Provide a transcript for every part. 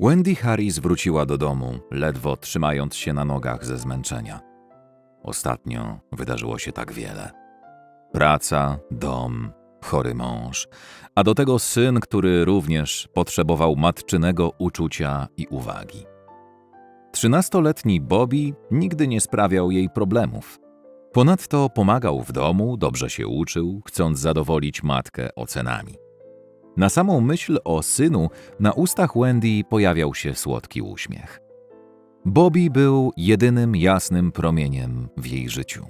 Wendy Harris wróciła do domu, ledwo trzymając się na nogach ze zmęczenia. Ostatnio wydarzyło się tak wiele. Praca, dom, chory mąż, a do tego syn, który również potrzebował matczynego uczucia i uwagi. Trzynastoletni Bobby nigdy nie sprawiał jej problemów. Ponadto pomagał w domu, dobrze się uczył, chcąc zadowolić matkę ocenami. Na samą myśl o synu na ustach Wendy pojawiał się słodki uśmiech. Bobby był jedynym jasnym promieniem w jej życiu.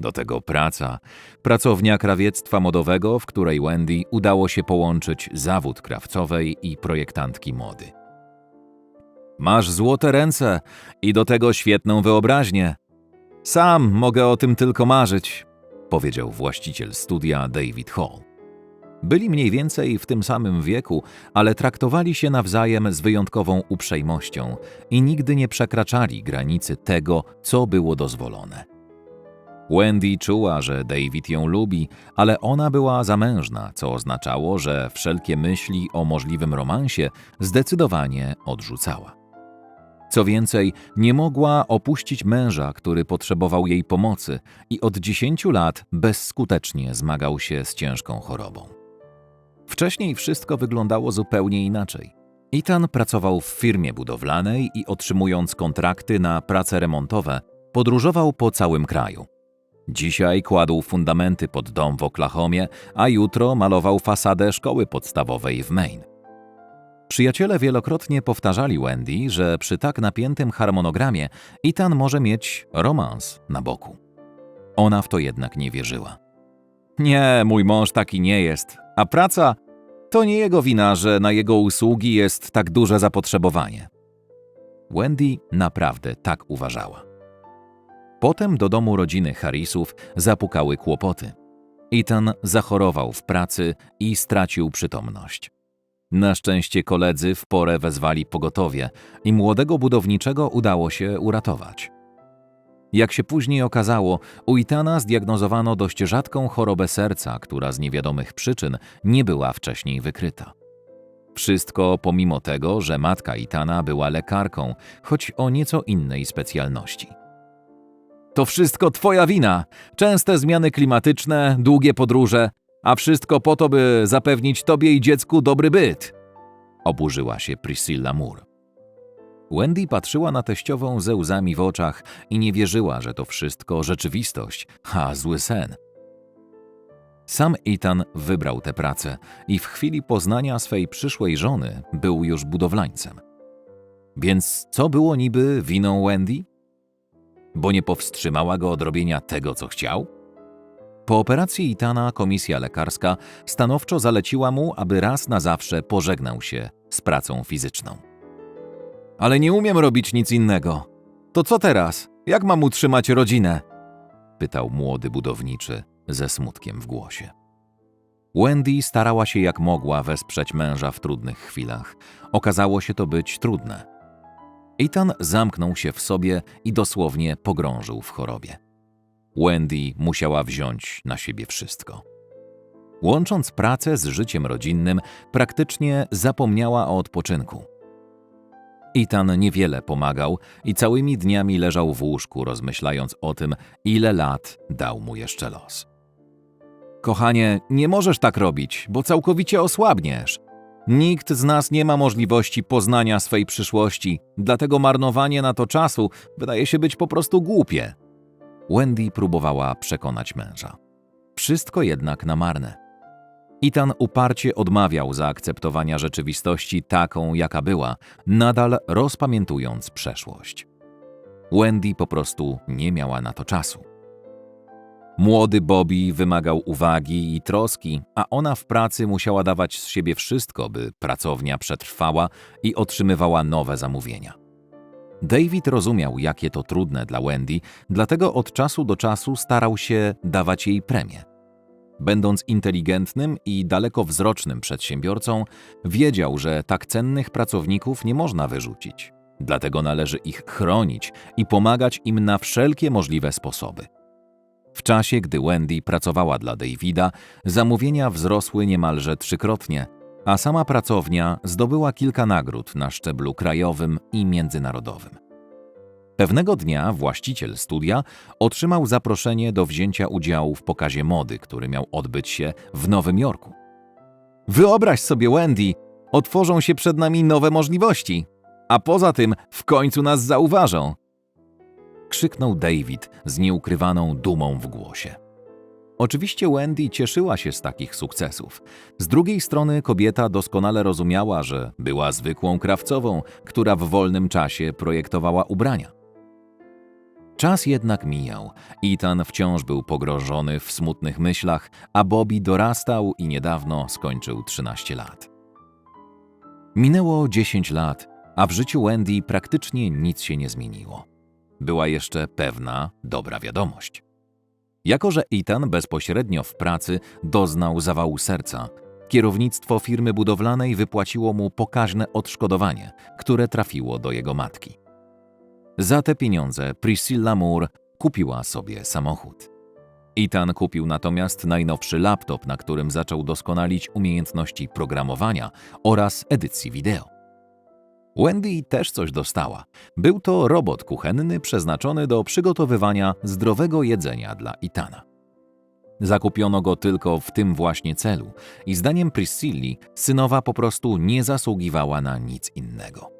Do tego praca, pracownia krawiectwa modowego, w której Wendy udało się połączyć zawód krawcowej i projektantki mody. Masz złote ręce i do tego świetną wyobraźnię. Sam mogę o tym tylko marzyć, powiedział właściciel studia David Hall. Byli mniej więcej w tym samym wieku, ale traktowali się nawzajem z wyjątkową uprzejmością i nigdy nie przekraczali granicy tego, co było dozwolone. Wendy czuła, że David ją lubi, ale ona była zamężna, co oznaczało, że wszelkie myśli o możliwym romansie zdecydowanie odrzucała. Co więcej, nie mogła opuścić męża, który potrzebował jej pomocy i od 10 lat bezskutecznie zmagał się z ciężką chorobą. Wcześniej wszystko wyglądało zupełnie inaczej. Ethan pracował w firmie budowlanej i otrzymując kontrakty na prace remontowe, podróżował po całym kraju. Dzisiaj kładł fundamenty pod dom w Oklahomie, a jutro malował fasadę szkoły podstawowej w Maine. Przyjaciele wielokrotnie powtarzali Wendy, że przy tak napiętym harmonogramie Ethan może mieć romans na boku. Ona w to jednak nie wierzyła. Nie, mój mąż taki nie jest, a praca to nie jego wina, że na jego usługi jest tak duże zapotrzebowanie. Wendy naprawdę tak uważała. Potem do domu rodziny Harrisów zapukały kłopoty. Ethan zachorował w pracy i stracił przytomność. Na szczęście koledzy w porę wezwali pogotowie i młodego budowniczego udało się uratować. Jak się później okazało, u Itana zdiagnozowano dość rzadką chorobę serca, która z niewiadomych przyczyn nie była wcześniej wykryta. Wszystko pomimo tego, że matka Itana była lekarką, choć o nieco innej specjalności. To wszystko twoja wina. Częste zmiany klimatyczne, długie podróże, a wszystko po to, by zapewnić tobie i dziecku dobry byt. Oburzyła się Priscilla Moore. Wendy patrzyła na teściową ze łzami w oczach i nie wierzyła, że to wszystko rzeczywistość, a zły sen. Sam Ethan wybrał tę pracę i w chwili poznania swej przyszłej żony był już budowlańcem. Więc co było niby winą Wendy? Bo nie powstrzymała go od robienia tego, co chciał? Po operacji Itana komisja lekarska stanowczo zaleciła mu, aby raz na zawsze pożegnał się z pracą fizyczną. Ale nie umiem robić nic innego. To co teraz? Jak mam utrzymać rodzinę? pytał młody budowniczy ze smutkiem w głosie. Wendy starała się jak mogła wesprzeć męża w trudnych chwilach. Okazało się to być trudne. Ethan zamknął się w sobie i dosłownie pogrążył w chorobie. Wendy musiała wziąć na siebie wszystko. Łącząc pracę z życiem rodzinnym, praktycznie zapomniała o odpoczynku. Ethan niewiele pomagał i całymi dniami leżał w łóżku, rozmyślając o tym, ile lat dał mu jeszcze los. Kochanie, nie możesz tak robić, bo całkowicie osłabniesz. Nikt z nas nie ma możliwości poznania swej przyszłości, dlatego marnowanie na to czasu wydaje się być po prostu głupie. Wendy próbowała przekonać męża. Wszystko jednak na marne. Ethan uparcie odmawiał zaakceptowania rzeczywistości taką, jaka była, nadal rozpamiętując przeszłość. Wendy po prostu nie miała na to czasu. Młody Bobby wymagał uwagi i troski, a ona w pracy musiała dawać z siebie wszystko, by pracownia przetrwała i otrzymywała nowe zamówienia. David rozumiał, jakie to trudne dla Wendy, dlatego od czasu do czasu starał się dawać jej premię. Będąc inteligentnym i dalekowzrocznym przedsiębiorcą, wiedział, że tak cennych pracowników nie można wyrzucić. Dlatego należy ich chronić i pomagać im na wszelkie możliwe sposoby. W czasie, gdy Wendy pracowała dla Davida, zamówienia wzrosły niemalże trzykrotnie, a sama pracownia zdobyła kilka nagród na szczeblu krajowym i międzynarodowym. Pewnego dnia właściciel studia otrzymał zaproszenie do wzięcia udziału w pokazie mody, który miał odbyć się w Nowym Jorku. Wyobraź sobie, Wendy, otworzą się przed nami nowe możliwości, a poza tym w końcu nas zauważą. Krzyknął David z nieukrywaną dumą w głosie. Oczywiście Wendy cieszyła się z takich sukcesów. Z drugiej strony kobieta doskonale rozumiała, że była zwykłą krawcową, która w wolnym czasie projektowała ubrania. Czas jednak mijał. Ethan wciąż był pogrążony w smutnych myślach, a Bobby dorastał i niedawno skończył 13 lat. Minęło 10 lat, a w życiu Wendy praktycznie nic się nie zmieniło. Była jeszcze pewna dobra wiadomość. Jako, że Ethan bezpośrednio w pracy doznał zawału serca, kierownictwo firmy budowlanej wypłaciło mu pokaźne odszkodowanie, które trafiło do jego matki. Za te pieniądze Priscilla Moore kupiła sobie samochód. Ethan kupił natomiast najnowszy laptop, na którym zaczął doskonalić umiejętności programowania oraz edycji wideo. Wendy też coś dostała. Był to robot kuchenny przeznaczony do przygotowywania zdrowego jedzenia dla Itana. Zakupiono go tylko w tym właśnie celu i zdaniem Priscilli synowa po prostu nie zasługiwała na nic innego.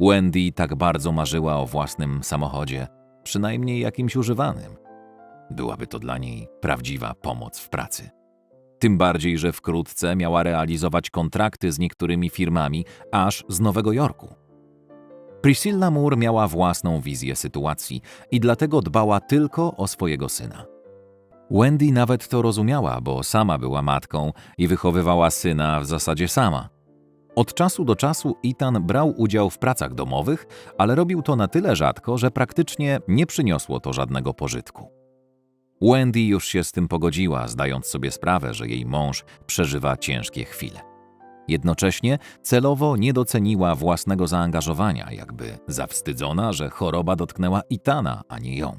Wendy tak bardzo marzyła o własnym samochodzie, przynajmniej jakimś używanym. Byłaby to dla niej prawdziwa pomoc w pracy. Tym bardziej, że wkrótce miała realizować kontrakty z niektórymi firmami aż z Nowego Jorku. Priscilla Moore miała własną wizję sytuacji i dlatego dbała tylko o swojego syna. Wendy nawet to rozumiała, bo sama była matką i wychowywała syna w zasadzie sama. Od czasu do czasu Ethan brał udział w pracach domowych, ale robił to na tyle rzadko, że praktycznie nie przyniosło to żadnego pożytku. Wendy już się z tym pogodziła, zdając sobie sprawę, że jej mąż przeżywa ciężkie chwile. Jednocześnie celowo nie doceniła własnego zaangażowania, jakby zawstydzona, że choroba dotknęła Itana, a nie ją.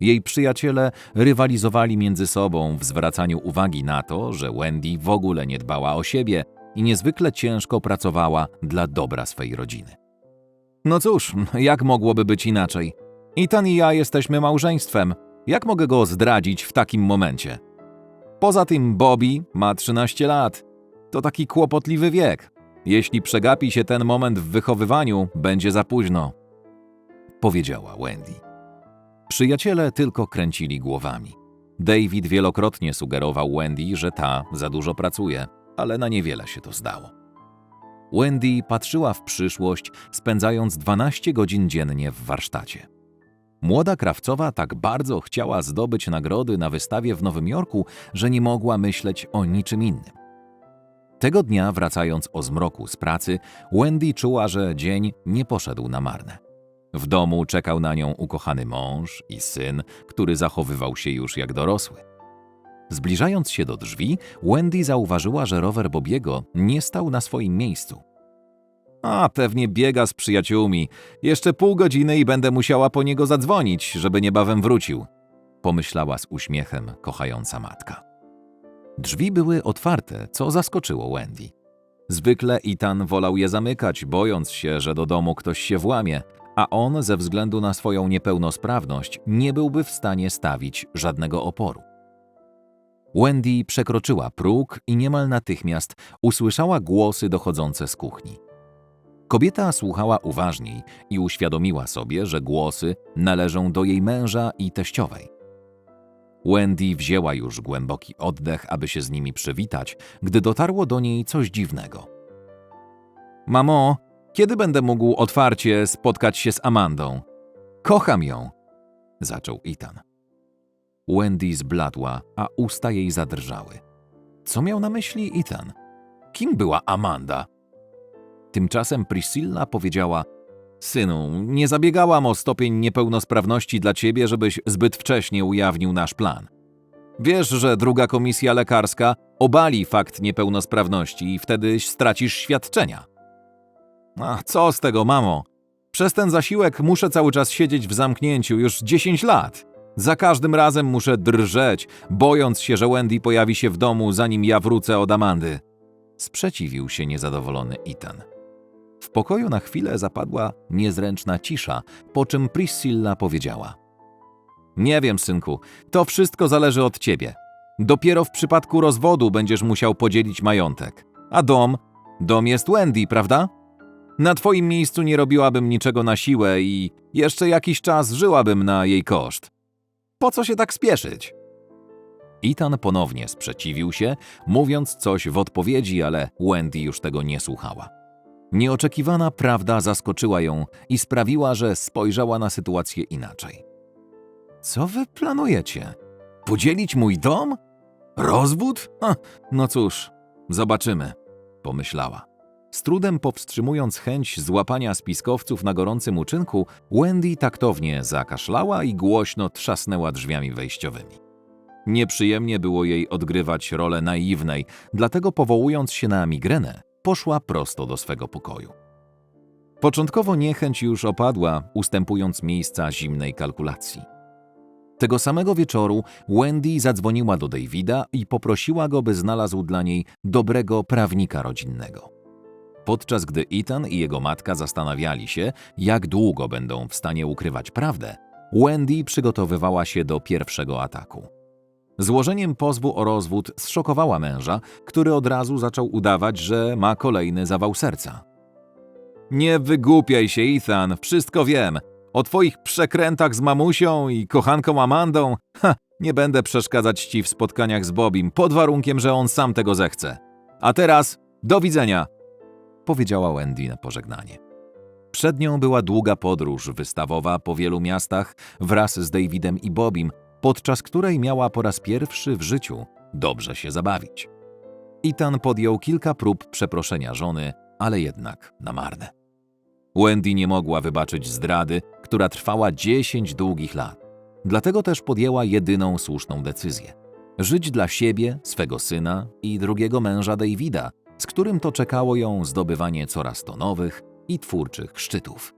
Jej przyjaciele rywalizowali między sobą w zwracaniu uwagi na to, że Wendy w ogóle nie dbała o siebie i niezwykle ciężko pracowała dla dobra swej rodziny. No cóż, jak mogłoby być inaczej? Itan i ja jesteśmy małżeństwem. Jak mogę go zdradzić w takim momencie? Poza tym Bobby ma 13 lat. To taki kłopotliwy wiek. Jeśli przegapi się ten moment w wychowywaniu, będzie za późno. Powiedziała Wendy. Przyjaciele tylko kręcili głowami. David wielokrotnie sugerował Wendy, że ta za dużo pracuje, ale na niewiele się to zdało. Wendy patrzyła w przyszłość, spędzając 12 godzin dziennie w warsztacie. Młoda krawcowa tak bardzo chciała zdobyć nagrody na wystawie w Nowym Jorku, że nie mogła myśleć o niczym innym. Tego dnia, wracając o zmroku z pracy, Wendy czuła, że dzień nie poszedł na marne. W domu czekał na nią ukochany mąż i syn, który zachowywał się już jak dorosły. Zbliżając się do drzwi, Wendy zauważyła, że rower Bobiego nie stał na swoim miejscu. A, pewnie biega z przyjaciółmi. Jeszcze pół godziny i będę musiała po niego zadzwonić, żeby niebawem wrócił. Pomyślała z uśmiechem kochająca matka. Drzwi były otwarte, co zaskoczyło Wendy. Zwykle Ethan wolał je zamykać, bojąc się, że do domu ktoś się włamie, a on ze względu na swoją niepełnosprawność nie byłby w stanie stawić żadnego oporu. Wendy przekroczyła próg i niemal natychmiast usłyszała głosy dochodzące z kuchni. Kobieta słuchała uważniej i uświadomiła sobie, że głosy należą do jej męża i teściowej. Wendy wzięła już głęboki oddech, aby się z nimi przywitać, gdy dotarło do niej coś dziwnego. Mamo, kiedy będę mógł otwarcie spotkać się z Amandą? Kocham ją, zaczął Ethan. Wendy zbladła, a usta jej zadrżały. Co miał na myśli Ethan? Kim była Amanda? Tymczasem Priscilla powiedziała: Synu, nie zabiegałam o stopień niepełnosprawności dla ciebie, żebyś zbyt wcześnie ujawnił nasz plan. Wiesz, że druga komisja lekarska obali fakt niepełnosprawności i wtedy stracisz świadczenia. A co z tego, mamo? Przez ten zasiłek muszę cały czas siedzieć w zamknięciu już 10 lat. Za każdym razem muszę drżeć, bojąc się, że Wendy pojawi się w domu, zanim ja wrócę od Amandy. sprzeciwił się niezadowolony Ethan. W pokoju na chwilę zapadła niezręczna cisza, po czym Priscilla powiedziała: Nie wiem, synku, to wszystko zależy od ciebie. Dopiero w przypadku rozwodu będziesz musiał podzielić majątek. A dom? Dom jest Wendy, prawda? Na twoim miejscu nie robiłabym niczego na siłę i jeszcze jakiś czas żyłabym na jej koszt. Po co się tak spieszyć? Ethan ponownie sprzeciwił się, mówiąc coś w odpowiedzi, ale Wendy już tego nie słuchała. Nieoczekiwana prawda zaskoczyła ją i sprawiła, że spojrzała na sytuację inaczej. Co wy planujecie? Podzielić mój dom? Rozwód? Ha, no cóż, zobaczymy, pomyślała. Z trudem powstrzymując chęć złapania spiskowców na gorącym uczynku, Wendy taktownie zakaszlała i głośno trzasnęła drzwiami wejściowymi. Nieprzyjemnie było jej odgrywać rolę naiwnej, dlatego powołując się na migrenę, poszła prosto do swego pokoju. Początkowo niechęć już opadła, ustępując miejsca zimnej kalkulacji. Tego samego wieczoru Wendy zadzwoniła do Davida i poprosiła go, by znalazł dla niej dobrego prawnika rodzinnego. Podczas gdy Ethan i jego matka zastanawiali się, jak długo będą w stanie ukrywać prawdę, Wendy przygotowywała się do pierwszego ataku. Złożeniem pozwu o rozwód zszokowała męża, który od razu zaczął udawać, że ma kolejny zawał serca. Nie wygłupiaj się, Ethan, wszystko wiem. O twoich przekrętach z mamusią i kochanką Amandą. Ha, nie będę przeszkadzać ci w spotkaniach z Bobim, pod warunkiem, że on sam tego zechce. A teraz do widzenia, powiedziała Wendy na pożegnanie. Przed nią była długa podróż wystawowa po wielu miastach wraz z Davidem i Bobim, podczas której miała po raz pierwszy w życiu dobrze się zabawić. Ethan podjął kilka prób przeproszenia żony, ale jednak na marne. Wendy nie mogła wybaczyć zdrady, która trwała 10 długich lat. Dlatego też podjęła jedyną słuszną decyzję: żyć dla siebie, swego syna i drugiego męża Davida, z którym to czekało ją zdobywanie coraz to nowych i twórczych szczytów.